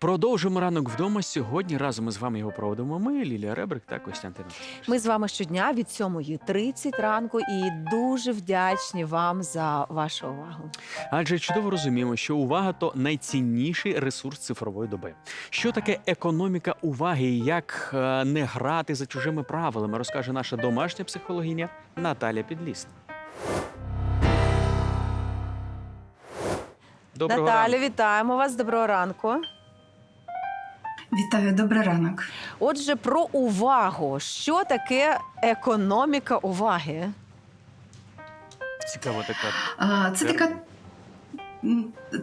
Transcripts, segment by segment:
Продовжуємо ранок вдома. Сьогодні разом із вами його проводимо. Ми Лілія Ребрик та Костянтин. Ми з вами щодня від 7.30 ранку і дуже вдячні вам за вашу увагу. Адже чудово розуміємо, що увага то найцінніший ресурс цифрової доби. Що таке економіка уваги і як е, не грати за чужими правилами, розкаже наша домашня психологиня Наталя Підліст. Доброго Наталя, ранку. вітаємо вас. Доброго ранку. Вітаю, добрий ранок. Отже, про увагу. Що таке економіка уваги? Цікаво така. А, Це така.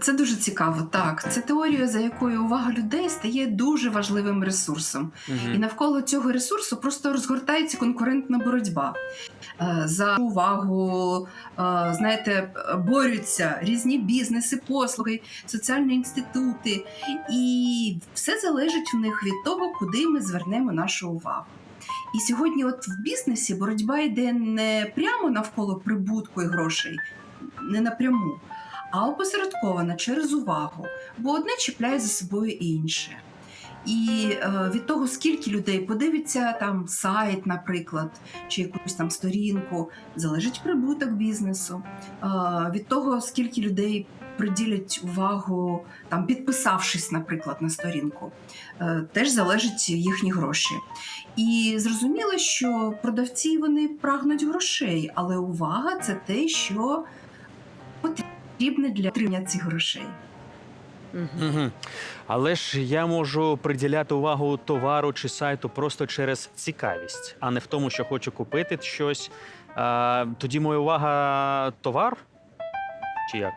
Це дуже цікаво. Так, це теорія, за якою увага людей стає дуже важливим ресурсом, і навколо цього ресурсу просто розгортається конкурентна боротьба. Е, За увагу, е, знаєте, борються різні бізнеси, послуги, соціальні інститути, і все залежить в них від того, куди ми звернемо нашу увагу. І сьогодні, от в бізнесі, боротьба йде не прямо навколо прибутку і грошей, не напряму, а опосередкована через увагу, бо одне чіпляє за собою інше. І е, від того, скільки людей подивиться там сайт, наприклад, чи якусь там сторінку, залежить прибуток бізнесу. Е, від того, скільки людей приділять увагу, там підписавшись, наприклад, на сторінку, е, теж залежать їхні гроші. І зрозуміло, що продавці вони прагнуть грошей, але увага це те, що потрібне для отримання цих грошей. Мгм. Але ж я можу приділяти увагу товару чи сайту просто через цікавість, а не в тому, що хочу купити щось. А, тоді моя увага товар? Чи як?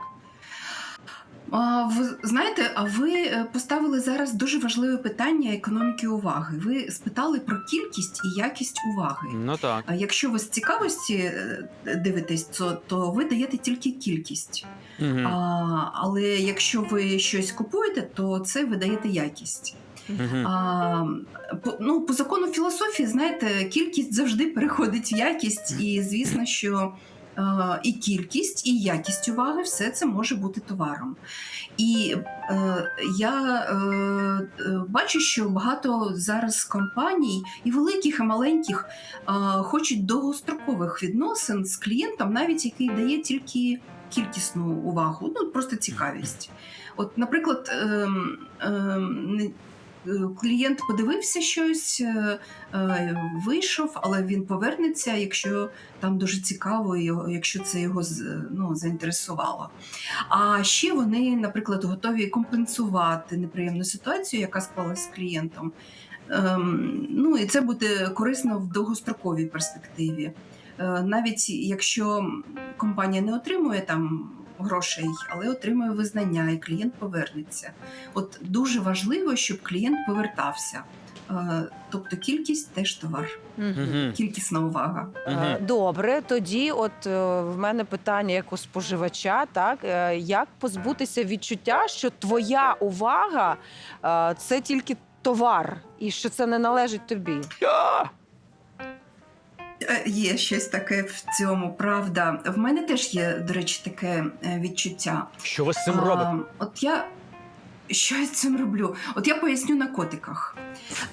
А, ви знаєте, а ви е, поставили зараз дуже важливе питання економіки уваги. Ви спитали про кількість і якість уваги. Ну так. А Якщо ви з цікавості е, дивитесь, то, то ви даєте тільки кількість. Мгм. А, але якщо ви щось купуєте, то це ви даєте якість. Мгм. А, по, ну, по закону філософії, знаєте, кількість завжди переходить в якість, і звісно, що і кількість, і якість уваги все це може бути товаром. І е, я е, е, бачу, що багато зараз компаній, і великих, і маленьких, е, хочуть довгострокових відносин з клієнтом, навіть який дає тільки кількісну увагу, ну просто цікавість. От, наприклад, ем, е, клієнт подивився щось, е, е, вийшов, але він повернеться, якщо там дуже цікаво, якщо це його ну, заінтересувало. А ще вони, наприклад, готові компенсувати неприємну ситуацію, яка склалась з клієнтом. Ем, ну і це буде корисно в довгостроковій перспективі. Е, навіть якщо компанія не отримує там грошей, але отримує визнання, і клієнт повернеться. От дуже важливо, щоб клієнт повертався. Е, Тобто кількість теж товар. Мгм. кількісна увага. Мгм. Добре, тоді, от е, в мене питання як у споживача, так як позбутися відчуття, що твоя увага це тільки товар, і що це не належить тобі. Е, Є щось таке в цьому, правда. В мене теж є, до речі, таке е, відчуття. Що ви з цим робите? От я що я з цим роблю? От я поясню на котиках.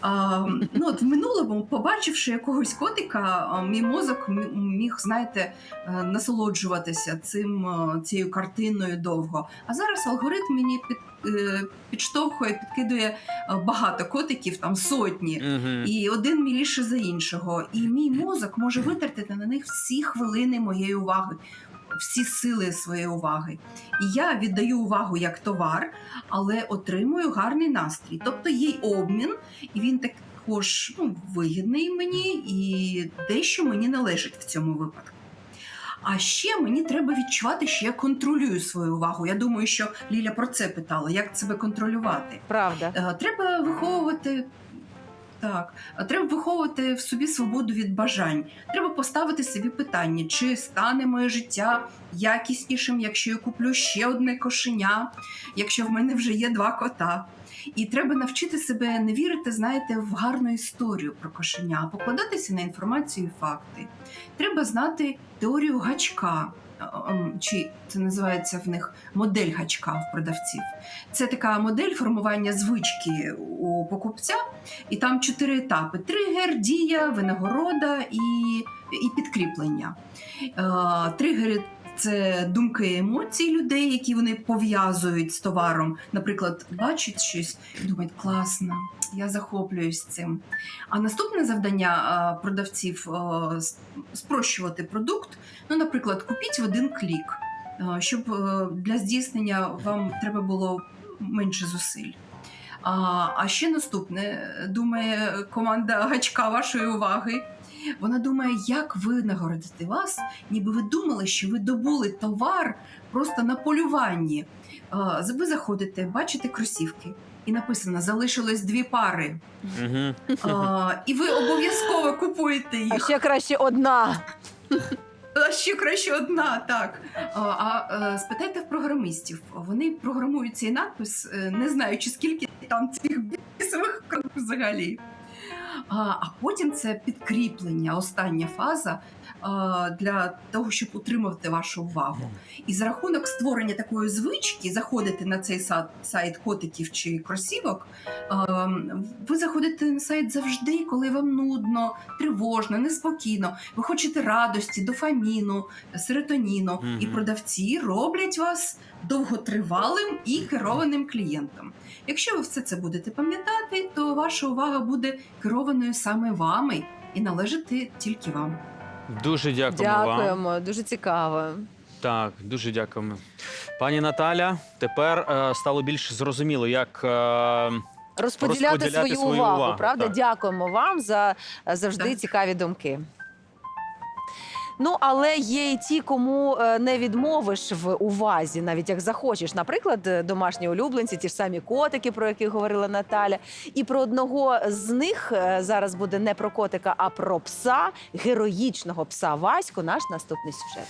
А, ну, от в минулому, побачивши якогось котика, мій мозок міг, знаєте, е, насолоджуватися цим, е, цією картиною довго. А зараз алгоритм мені під, е, підштовхує, підкидує багато котиків, там сотні. І один міліше за іншого. І мій мозок може витратити на них всі хвилини моєї уваги, всі сили своєї уваги. І я віддаю увагу як товар, але отримую гарний настрій. Тобто є обмін, і він також ну, вигідний мені, і дещо мені належить в цьому випадку. А ще мені треба відчувати, що я контролюю свою увагу. Я думаю, що Ліля про це питала: як себе контролювати. Правда. Е, Треба виховувати. Так, треба виховувати в собі свободу від бажань. Треба поставити собі питання, чи стане моє життя якіснішим, якщо я куплю ще одне кошеня, якщо в мене вже є два кота. І треба навчити себе не вірити, знаєте, в гарну історію про кошеня, а покладатися на інформацію і факти. Треба знати теорію гачка. Чи це називається в них модель гачка в продавців. Це така модель формування звички у покупця, і там чотири етапи: тригер, дія, винагорода і, і підкріплення. Е, Тригери це думки і емоції людей, які вони пов'язують з товаром. Наприклад, бачать щось і думають, класно, я захоплююсь цим. А наступне завдання продавців спрощувати продукт. Ну, наприклад, купіть в один клік, е, щоб е, для здійснення вам треба було менше зусиль. А ще наступне думає команда гачка вашої уваги. Вона думає, як винагородити вас, ніби ви думали, що ви добули товар просто на полюванні. Ви заходите, бачите кросівки, і написано: залишилось дві пари. Угу. А, і ви обов'язково купуєте А ще краще одна. А ще краще одна, так. А, а спитайте в програмистів. Вони програмують цей надпис, е, не знаючи, скільки там цих бісових кроків взагалі. А, а потім це підкріплення, остання фаза а, для того, щоб утримувати вашу увагу. І за рахунок створення такої звички заходити на цей сайт, сайт котиків чи кросівок. а, Ви заходите на сайт завжди, коли вам нудно, тривожно, неспокійно. Ви хочете радості, дофаміну, серотоніну. Мгм. І продавці роблять вас довготривалим і керованим клієнтом. Якщо ви все це будете пам'ятати, то ваша увага буде керованою саме вами і належати тільки вам. Дуже дякуємо, вам. Дякуємо, дуже цікаво. Так, дуже дякуємо. Пані Наталя, тепер е, стало більш зрозуміло, як. Е, Розподіляти, Розподіляти свою, свою увагу, увагу, правда? так. Дякуємо вам за е, завжди Так. цікаві думки. Ну, але є і ті, кому е, не відмовиш в увазі, навіть як захочеш. Наприклад, е, домашні улюбленці, ті ж самі котики, про які говорила Наталя. І про одного з них е, зараз буде не про котика, а про пса, героїчного пса Ваську, наш наступний сюжет.